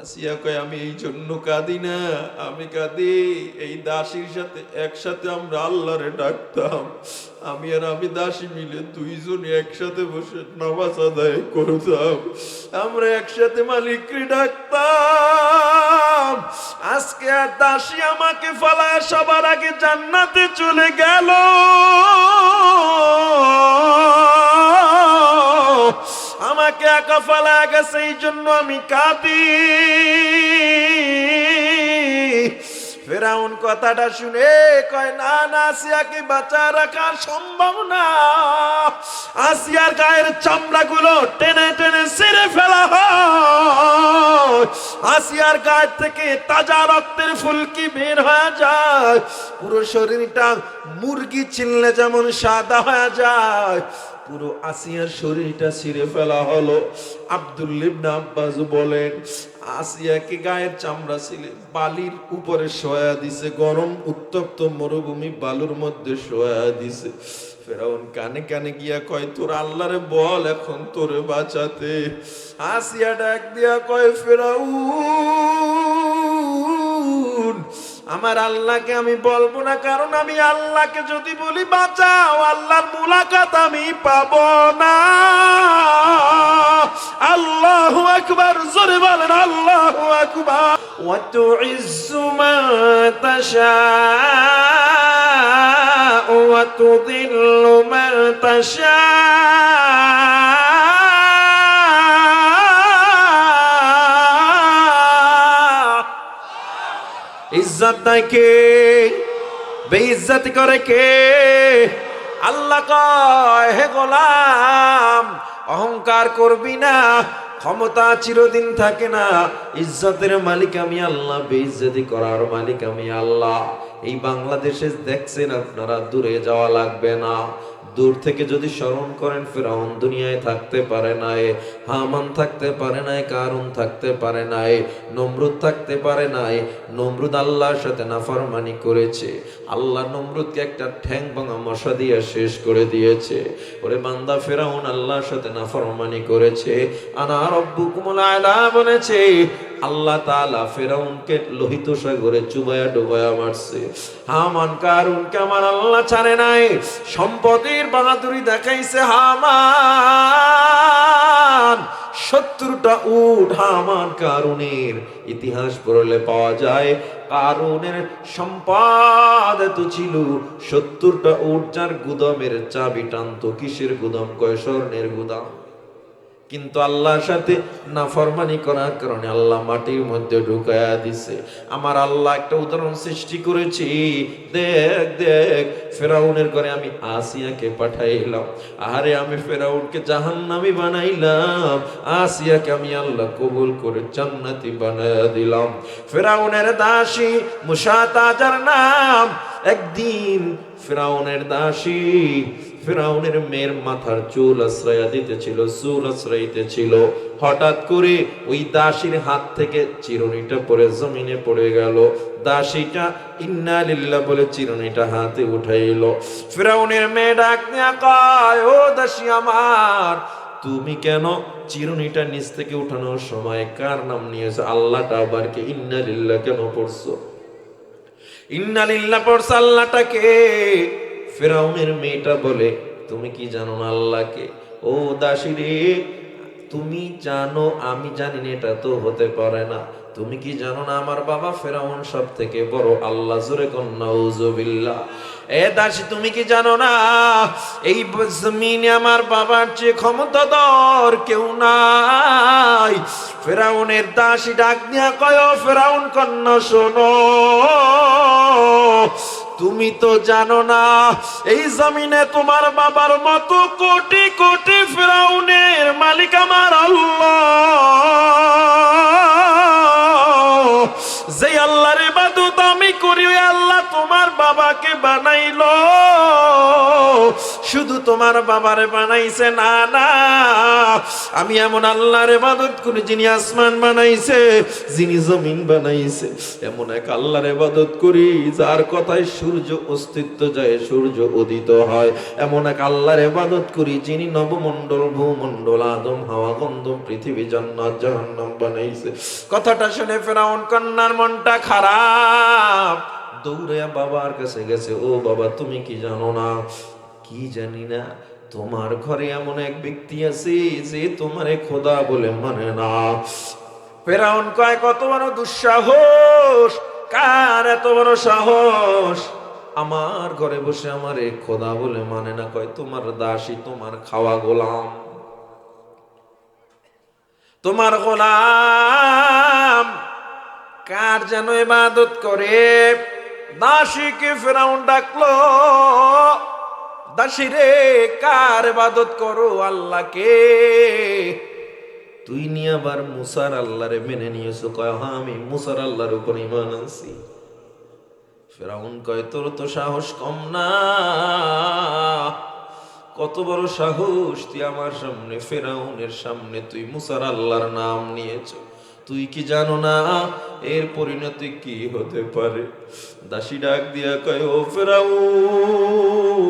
আসিয়া কয় আমি এই জন্য কাঁদি না, আমি কাঁদি। এই দাসীর সাথে একসাথে আমরা আল্লাহরে ডাকতাম। আমি আর আমি দাসী মিলে দুইজন একসাথে বসে নামাজ আদায় করতাম। আমরা একসাথে মালিককে ডাকতাম। আজকে আর দাসী আমাকে ফালায় সবার আগে জান্নাতে চলে গেল। আমাকে একা ফেলা গেছে এই জন্য আমি কাঁদি। ফেরাউন কথাটা শুনে কয়, না না, আসিয়াকে বাঁচা রাখা সম্ভব না। আসিয়ার গায়ের চামড়াগুলো টেনে টেনে সেরে ফেলা হয়। আসিয়ার গায়ের থেকে তাজা রক্তের ফুলকি বের হয়ে যায়। পুরো শরীরটা মুরগি ছিললে যেমন সাদা হয়ে যায়। পুরো আসিয়ার শরীরটা ছিঁড়ে ফেলা হলো। আব্দুল্লিবনা আব্বাস বলেন, আসিয়াকে গায়ের চামড়া ছিলে, বালির উপরে শোয়া দিছে, গরম উত্তপ্ত মরুভূমি বালুর মধ্যে শোয়া দিছে। ফেরাউন কানে কানে গিয়া কয়, তোর আল্লাহরে বল এখন তোরে বাঁচাতে। আসিয়া ডাক দিয়া কয়, ফেরাউন আমার আল্লাহকে আমি বলবো না কারণ আমি আল্লাহকে যদি বলি বাঁচাও আল্লাহর মুলাকাত আমি পাব না আল্লাহ আকবার জোরে বলেন আল্লাহ আকবার وتعز من تشاء وتضل من تشاء ইজ্জত দেয় কে? বেইজ্জত করে কে? আল্লাহ কয়, হে গোলাম, অহংকার করবি না, ক্ষমতা চিরদিন থাকে না। ইজ্জতের মালিক আমি আল্লাহ, বেইজ্জতি করার মালিক আমি আল্লাহ। এই বাংলাদেশে দেখছেন আপনারা, দূরে যাওয়া লাগবে না। দূর থেকে যদি স্মরণ করেন, ফেরাউন দুনিয়ায় থাকতে পারে নাই, হামান থাকতে পারে নাই, কারুন থাকতে পারে নাই, নমরুদ থাকতে পারে নাই। নমরুদ আল্লাহর সাথে নাফরমানি করেছে। আল্লাহ নমরুদকে একটা ঠ্যাং ভাঙা মশা দিয়ে শেষ করে দিয়েছে। ওরে বান্দা, ফেরাউন আল্লাহর সাথে নাফরমানি করেছে। আনা রব্বুকুমুল আলা বলেছে আল্লাহ তাআলা ফেরাউনকে লোহিত সাগরে চুবায়া ডুবায়া মারছে। হামান, কারুনকে আমার আল্লাহ ছাড়ে নাই। সম্পদের বাহাদুরি দেখাইছে হামান। সত্তরটা উঠ হামান, কারুনের ইতিহাস পড়লে পাওয়া যায়। কারুনের সম্পাদ এত ছিল। সত্তরটা উঠ যার গুদামের চাবি টানতো। কিসের গুদাম? কয় স্বর্ণের গুদাম। কিন্তু আল্লাহর সাথে নাফরমানি করার কারণে আল্লাহ মাটির মধ্যে ঢুকায়া দিছে। আমার আল্লাহ একটা উদাহরণ সৃষ্টি করেছি। দেখ দেখ, ফেরাউনের ঘরে আমি আসিয়াকে পাঠাইলাম। আরে আমি ফেরাউনকে জাহান্নামি বানাইলাম। আসিয়াকে আমি আল্লাহ কবুল করে জান্নাতি বানায়া দিলাম। ফেরাউনের দাসী মুসা তাজার নাম। একদিন ফেরাউনের দাসী ফেরাউনের মেয়ের মাথার চুল আশ্রয়া দিতেছিল, চুল আশ্রয় দিতেছিল হঠাৎ করে ওই দাসীর হাত থেকে চিরুনিটা পরে জমিনে পড়ে গেল। দাসীটা, ইন্না লিল্লাহ বলে চিরুনিটা হাতে উঠাইল। ফেরাউনের মেয়ে ডাক কয়, ও দাসী আমার, তুমি কেন চিরুনিটা নিচ থেকে উঠানোর সময় কার নাম নিয়েছো? আল্লাহটা আবার কে? ইন্না লিল্লাহ কেন পড়ছো? ইন্নালিল্লাহ পড়ছে? আল্লাহটাকে ফেরাউনের মেয়েটা বলে, তুমি কি জানো না আল্লাহকে? ও দাসী রে, তুমি জানো, আমি জানি না, এটা তো হতে পারে না। তুমি কি জানো না আমার বাবা ফেরাউন সব থেকে বড় আল্লাহ? জোরে কন্যা এ দাসী, তুমি কি জানো না? এই জমিনে আমার বাবার চেয়ে ক্ষমতাধর কেউ নাই। ফেরাউনের দাসী ডাক দিয়া কয় ফেরাউন, কন্যা শোনো। তুমি তো জানো না, এই জমিনে তোমার বাবার মতো কোটি কোটি ফেরাউনের মালিক আমার আল্লাহ। যে আল্লাহ আল্লাহর ইবাদত আমি করি আল্লাহ তোমার বাবাকে বানাইলো। শুধু তোমার বাবারে বানাইছে, না না। আমি এমন আল্লাহর ইবাদত করি যিনি আসমান বানাইছে, যিনি জমিন বানাইছে। এমন এক আল্লাহর ইবাদত করি যার কথায় সূর্য অস্তিত্ব যায়, সূর্য উদিত হয়। এমন এক আল্লাহর ইবাদত করি যিনি নবমণ্ডল, ভূমণ্ডল, আদম, হাওয়া গন্ধম পৃথিবী, জান্নাত, জাহান্নাম বানাইছে। কথাটা শুনে ফেরাউন কন্যার মনটা খারাপ। দৌড়ে বাবার কাছে গেছে, ও বাবা, তুমি কি জানো না? কি জানি না, তোমার ঘরে এমন এক ব্যক্তি আছে যে তোমারে খোদা বলে মানে না। ফেরাউন কয়, কত বড় দুঃসাহস, কার এত বড় সাহস? আমার ঘরে বসে আমারে খোদা বলে মানে না, কয়, তোমার দাসী, তোমার খাওয়া গোলাম। তোমার গোলাম কার যেন ইবাদত করে? দাসীকে ফেরাউন ডাকলো? দাসী রে কার ইবাদত করো আল্লাহকে? তুই নিয়ে আবার মুসার আল্লাহরে মেনে নিয়েছো। কয় হ্যাঁ আমি মুসার আল্লাহর উপর ইমান আনছি। ফেরাউন কয়, তোর তো সাহস কম না। কত বড় সাহস তুই আমার সামনে, ফেরাউনের সামনে তুই মুসার আল্লাহর নাম নিয়েছ। তুই কি জানো না, এর পরিণতি কি হতে পারে? দাসী ডাক দিয়া কয়, ও ফেরাউন!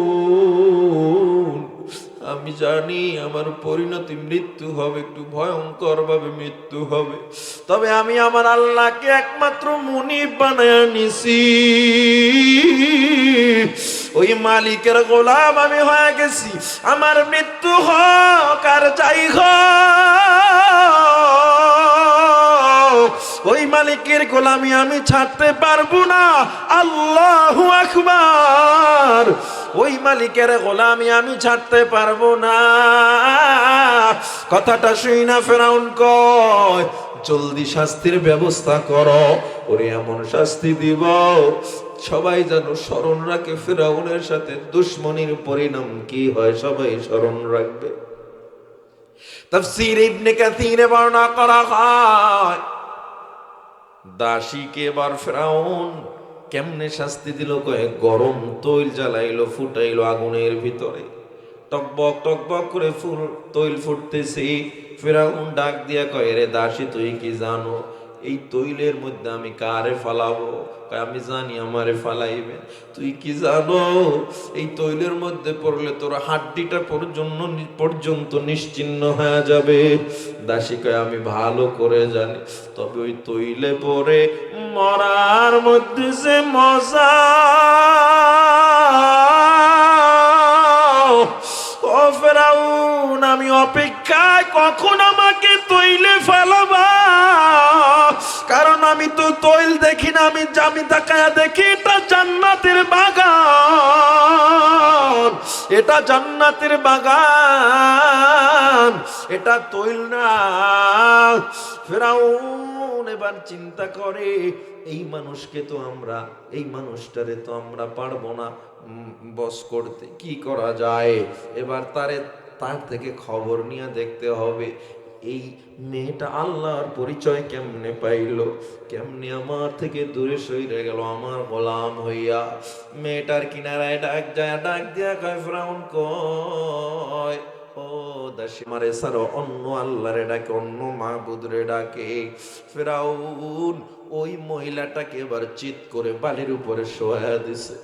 আমি জানি আমার পরিণতি মৃত্যু হবে, একটু ভয়ঙ্কর ভাবে মৃত্যু হবে। তবে আমি আমার আল্লাহকে একমাত্র মুনিব বানায় নিছি। ওই মালিকের গোলাম আমি হয়ে গেছি। আমার মৃত্যু হোক আর যাই ওই মালিকের গোলামি আমি ছাড়তে পারব না। আল্লাহ আকবার। ওই মালিকের গোলামি আমি ছাড়তে পারব না। কথাটা শুই না ফেরাউন কয়, জলদি শাস্তির ব্যবস্থা করো, ওরে এমন শাস্তি দিব। সবাই যেন স্মরণ রাখে ফেরাউনের সাথে, দুশ্মনির পরিণাম কি হয় সবাই স্মরণ রাখবে। তাফসীর ইবনে কাসিরে বর্ণনা করা হয় দাসীকে এবার ফেরাউন? কেমনে শাস্তি দিল কয়ে? গরম তৈল জ্বালাইলো, ফুটাইলো আগুনের ভিতরে। টকবক টকবক করে ফুল, তৈল ফুটতেছি। ফেরাউন ডাক দিয়া কয়ে, রে দাসী, তুই কি জানো? এই তৈলের মধ্যে আমি কারে ফালাবো? আমি জানি আমারে ফালাইবে। তুই কি জানো? এই তৈলের মধ্যে পড়লে তোর হাড্ডিটা পর্যন্ত পর্যন্ত নিশ্চিন্ন হয়ে যাবে। দাসী কয়, আমি ভালো করে জানি। তবে ওই তৈলে পরে মরার মধ্যে যে মজা, ও ফেরাউন, আমি অপেক্ষায় কখন আমাকে তৈলে কারণ আমি তো তৈল দেখি না, আমি জামি তাকায়া দেখি, এটা জান্নাতের বাগান। এটা জান্নাতের বাগান, এটা তৈল না। ফেরাউন এবার চিন্তা করে, এই মানুষকে তো আমরা, এই মানুষটারে তো আমরা পারব না বস করতে। কি করা যায়? এবার তারে, তার থেকে খবর নিয়ে দেখতে হবে। এই মেয়েটা আল্লাহর পরিচয় কেমনে পাইলো? কেমনে আমার থেকে দূরে সইরে গেল আমার গোলাম হইয়া? মেয়েটার কিনারায় ডাক যায়, ডাক দিয়া কয়, ফ্রাউন কয় ও দাসী মারে সারো, অন্য আল্লাহরে ডাকে, অন্য মাহবুদরে ডাকে। ফেরাউন ওই মহিলাটাকে এবার চিত করে বালির উপরে শোয়া দিছে।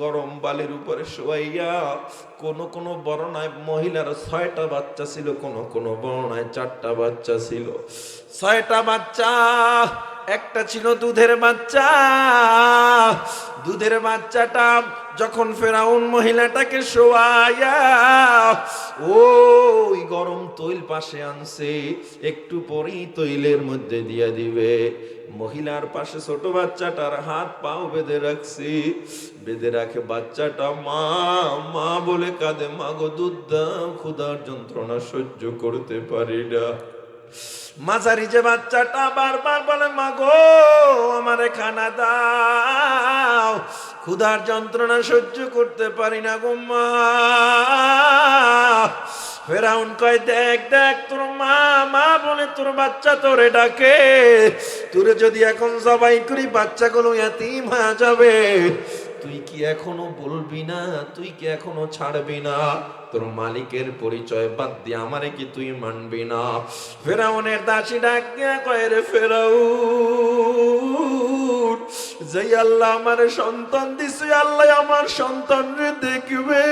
গরম বালির উপরে শোয়াইয়া, কোন কোন বর্ণায় মহিলার ছয়টা বাচ্চা ছিল, কোন কোন বর্ণায় চারটা বাচ্চা ছিল। ছয়টা বাচ্চা, একটা ছিল দুধের বাচ্চা। দুধের বাচ্চাটা যখন ফেরাউন মহিলাটাকে শোয়াইয়া ওই গরম তৈল পাশে আনছে, একটু পরেই তৈলের মধ্যে দিয়ে দিবে। মহিলার পাশে ছোট বাচ্চাটার হাত পাও বেঁধে রাখছি। বেঁধে রাখে বাচ্চাটা, মা মা, বলে কাঁদে, মা গো, দুধ দাও, ক্ষুধার যন্ত্রণা সহ্য করতে পারি না। মাঝারি যে বাচ্চাটা বারবার বলে, মা গো, আমারে খানা দাও। ক্ষুধার যন্ত্রণা সহ্য করতে পারি না গো ফেরাউন কয়, দেখ দেখ, তোর মা মা বলে তোর বাচ্চা তোরে ডাকে। তোরে যদি এখন সবাই করি, বাচ্চাগুলো এতিম হয়ে যাবে। তুই কি এখনও বলবি না? তুই কি এখনও ছাড়বি না? তোর মালিকের পরিচয় বাদ দিয়ে আমারে কি তুই মানবি না? ফেরাউনের দাসী ডাক দিয়া কয়, রে ফেরাউ যেই আল্লাহ আমার সন্তান দিছে, আল্লাহ আমার সন্তানরে দেখবে।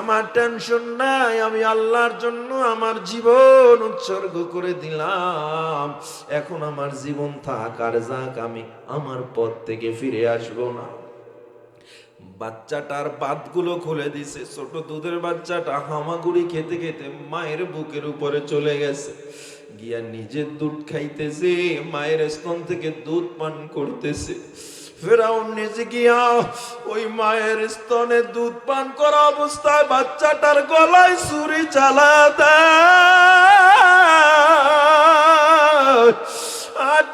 আমার টেনশন নাই, আমি আল্লাহর জন্য আমার জীবন উৎসর্গ করে দিলাম। এখন আমার জীবন থাক আর যাক, আমি আমার পথ থেকে ফিরে আসব না। বাচ্চাটার বাতগুলো খুলে দিছে, ছোট দুধের বাচ্চাটা হামাগুড়ি খেতে খেতে মায়ের বুকের উপরে চলে গেছে। গিয়া নিজে দুধ খাইতেছে, মায়ের স্তন থেকে দুধ পান করতেছে। গিয়া ওই মায়ের স্তনে দুধ পান করা অবস্থায় বাচ্চাটার গলায় ছুরি চালা দেয়।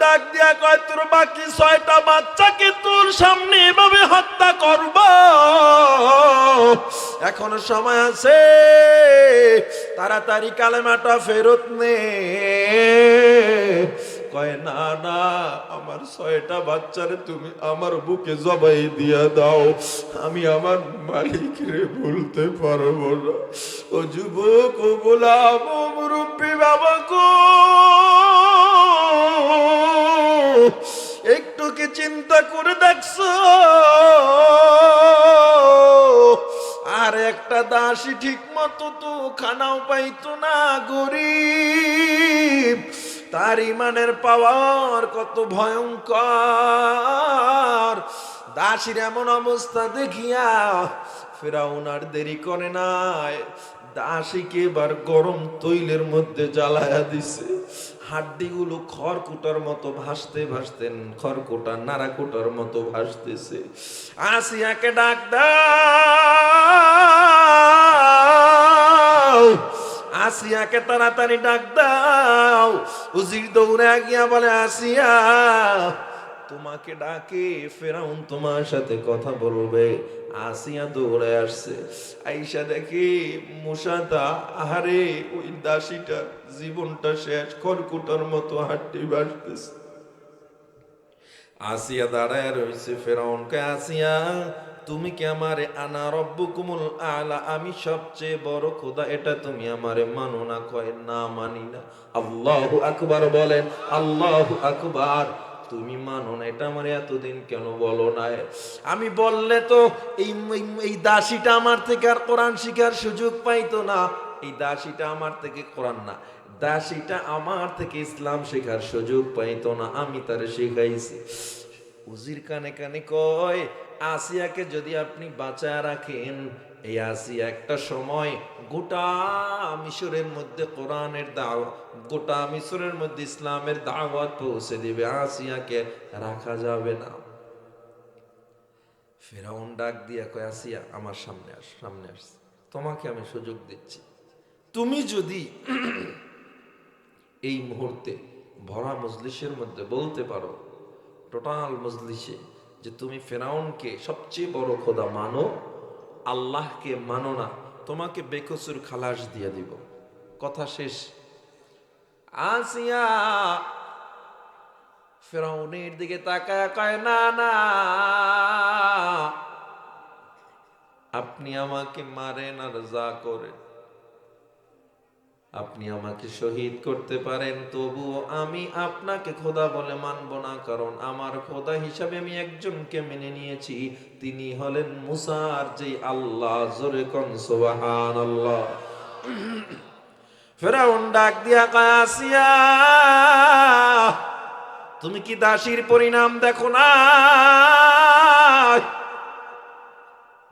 ডাক দিয়া কয়, তোর বাকি ছয়টা তোর সামনে এভাবে হত্যা করব? এখনও সময় আছে, তাড়াতাড়ি কালেমাটা ফেরত নে। কয়, না না, আমার ছয়টা বাচ্চারে তুমি আমার বুকে জবাই দিয়া দাও। আমি আমার মালিকরে বলতে পারব না। ও যুবক, ও গোলাম, ও মুরব্বী, বাবা গো। একটু কি চিন্তা করে দেখছ। আর একটা দাসী ঠিক মতো তো খানাও পাইতো না, গরিব। তার ইমানের পাওয়ার কত ভয়ঙ্কর। দাসীর এমন অবস্থা দেখিয়া ফেরাউন আর দেরি করে নাই। দাসীকে এবার গরম তৈলের মধ্যে জ্বালায়া দিছে। হাড্ডিগুলো খড়কুটার মতো ভাসতে ভাসতেন খড়কুটা নাড়াকুটার মতো ভাসতেছে। আসিয়াকে ডাক দাও, আসিয়াকে তাড়াতাড়ি ডাক দাও। উজির দৌড়ে গিয়া বলে, আসিয়া তোমাকে ডাকে, ফেরাউন তোমার সাথে কথা বলবে। আসিয়া দৌড়ে আসছে। আইসা দেখে মুসাদা আহারে, ওই দাসীটা জীবনটা শেষ, খড়কুটার মতো হাড্ডি বাসতেছে। আসিয়া দাঁড়ায় রয়েছে ফেরাউনকে, আসিয়া, তুমি কি আমারে আনা রব্বুকুমুল আলা? আমি সবচেয়ে বড় খোদা, এটা তুমি আমারে মানো না, কয় না মানি না। আল্লাহু আকবার বলেন, আল্লাহু আকবার। তুমি মানো না, এটা আমার এতদিন কেন বলো না আমি বললে তো এই এই- দাসীটা আমার থেকে আর কোরআন শিখার সুযোগ পাইতো না। এই দাসীটা আমার থেকে কোরআন না, দাসীটা আমার থেকে ইসলাম শেখার সুযোগ পাইতো না, আমি তারে শিখাইছি। উজির কানে কানে কয়, আসিয়াকে যদি আপনি বাঁচায় রাখেন এই আসিয়া একটা সময় গোটা মিশরের মধ্যে কোরআনের দাও গোটা মিশরের মধ্যে ইসলামের দাওয়াত পৌঁছে দিবে। আসিয়াকে রাখা যাবে না। ফেরাউন ডাক দিয়া কয়, আসিয়া, আমার সামনে আস সামনে আস। তোমাকে আমি সুযোগ দিচ্ছি। তুমি যদি এই মুহূর্তে ভরা মজলিসের মধ্যে বলতে পারো, টোটাল মজলিসে, যে তুমি ফেরাউনকে সবচেয়ে বড় খোদা মানো আল্লাহকে মানো না, তোমাকে বেকসুর খালাস দিয়ে দিব। কথা শেষ। আসিয়া ফেরাউনের দিকে তাকায় কয়, না না, আপনি আমাকে মারেন আর যা করেন। আপনি আমাকে শহীদ করতে পারেন, তবুও আমি আপনাকে খোদা বলে মানব না, কারণ আমার খোদা হিসাবে আমি একজনকে মেনে নিয়েছি। তিনি হলেন মুসার যে আল্লাহ জোরে কন সুবহান আল্লাহ ফেরাউন ডাক দিয়া কাসিয়া তুমি কি দাসীর পরিণাম দেখো না?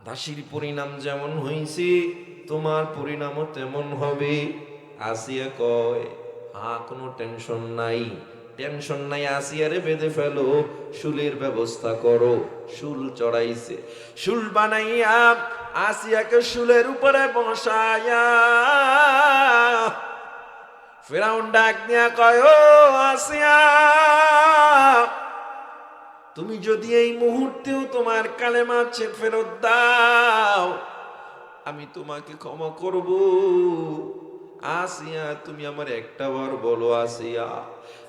দাসীর পরিণাম যেমন হইছে, তোমার পরিণামও তেমন হবে। আসিয়া কয়, হা, কোনো টেনশন নাই। টেনশন নাই আসিয়ারে বেঁধে ফেলো। শুলের ব্যবস্থা করো। শুল চড়াইছে। শুল বানাইয়া আসিয়াকে শুলের উপরে বসায়া ফেরাউন ডাক দিয়া কয়, ও আসিয়া, তুমি যদি এই মুহূর্তেও তোমার কালেমা ছে ফেরত দাও, আমি তোমাকে ক্ষমা করব। আসিয়া, তুমি আমার একটা বার বলো, আসিয়া।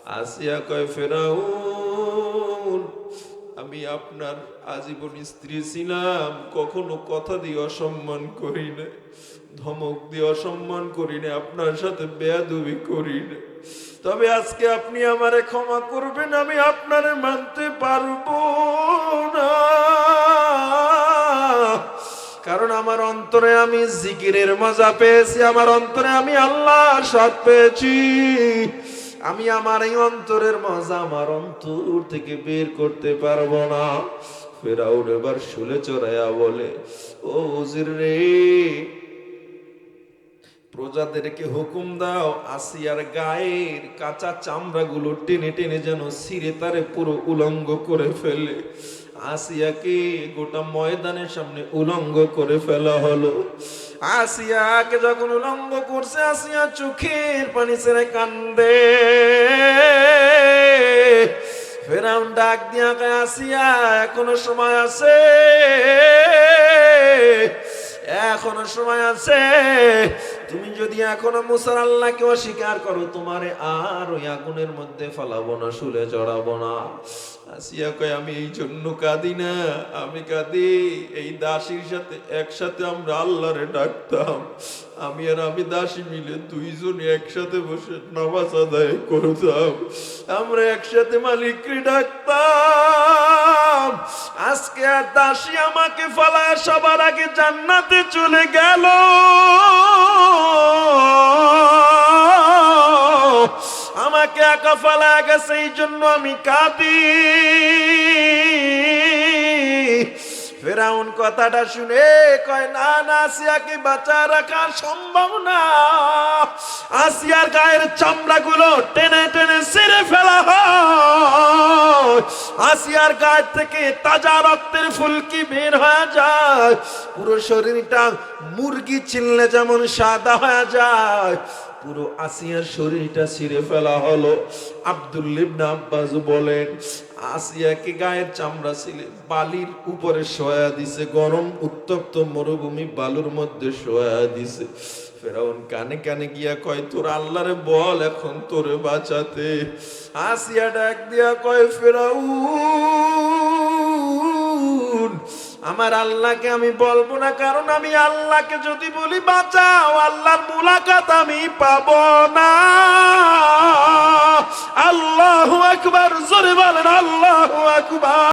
আসিয়া কয়, ফেরাউন, আমি আপনার আজীবন স্ত্রী ছিলাম, কখনো কথা দিয়ে অসম্মান করি না, ধমক দিয়ে অসম্মান করি না, আপনার সাথে বেয়াদবি করি না। তবে আজকে আপনি আমারে ক্ষমা করবেন, আমি আপনারে মানতে পারব না। কারণ আমার অন্তরে আমি জিকিরের মজা পেয়েছি, আমার অন্তরে আমি আল্লাহর স্বাদ পেয়েছি। আমি আমার এই অন্তরের মজা আমার অন্তর থেকে বের করতে পারব না। ফেরাউন এবার শুলে চড়াইয়া বলে, ও উজির রে, প্রজাদেরকে হুকুম দাও, আসিয়ার গায়ের কাঁচা চামড়াগুলো টেনে টেনে যেন সিরে তারে পুরো উলঙ্গ করে ফেলে। আসিয়াকে গোটা ময়দানের সামনে উলঙ্গ করে ফেলা হলো। আসিয়াকে যখন উলঙ্গ করছে, আসিয়া চোখের পানি ছেড়ে কান্দে। ফেরাউন ডাক দিয়া আসিয়া, এখনও সময় আছে? এখনও সময় আছে। তুমি যদি এখনও মুসার আল্লাহকে অস্বীকার করো, তোমারে আর ওই আগুনের মধ্যে ফালাবো না, শুলে চড়াবো না। আসিয়া কয় আমি এই জন্য কাঁদি না, আমি কাঁদি। এই দাসীর সাথে একসাথে আমরা আল্লাহরে ডাকতাম। আমি আর আমি দাসী মিলে দুইজন একসাথে বসে নামাজ আদায় করতাম। আমরা একসাথে মালিককে ডাকতাম। আজকে আর দাসী আমাকে ফালায় সবার আগে জান্নাতে চলে গেল। আমাকে একা ফালা গেছে এই জন্য আমি কাঁদি। ফেরাউন কথাটা শুনে কয়, না না, আসিয়াকে বাঁচা রাখা সম্ভব না। আসিয়ার গায়ের চামড়াগুলো টেনে টেনে ছিঁড়ে ফেলা হয়। আসিয়ার গায়ের থেকে তাজা রক্তের ফুলকি বের হয়ে যায়। পুরো শরীরটা মুরগি চিনলে যেমন সাদা হয়ে যায়। পুরো আসিয়ার শরীরটা ছিঁড়ে ফেলা হলো। আব্দুল আব্দুল্লিবনা আব্বাস বলেন, আসিয়াকে গায়ের চামড়া ছিলে, বালির উপরে শোয়া দিছে, গরম উত্তপ্ত মরুভূমি বালুর মধ্যে শোয়া দিছে। ফেরাউন কানে কানে গিয়া কয়, তোর আল্লাহরে বল এখন তোরে বাঁচাতে। আসিয়া ডাক দিয়া কয়, ফেরাউন! আমার আল্লাহকে আমি বলব না, কারণ আমি আল্লাহকে যদি বলি বাঁচাও, আল্লাহর মুলাকাত আমি পাব না। আল্লাহ আকবার, জোরে বলেন, আল্লাহু আকবার।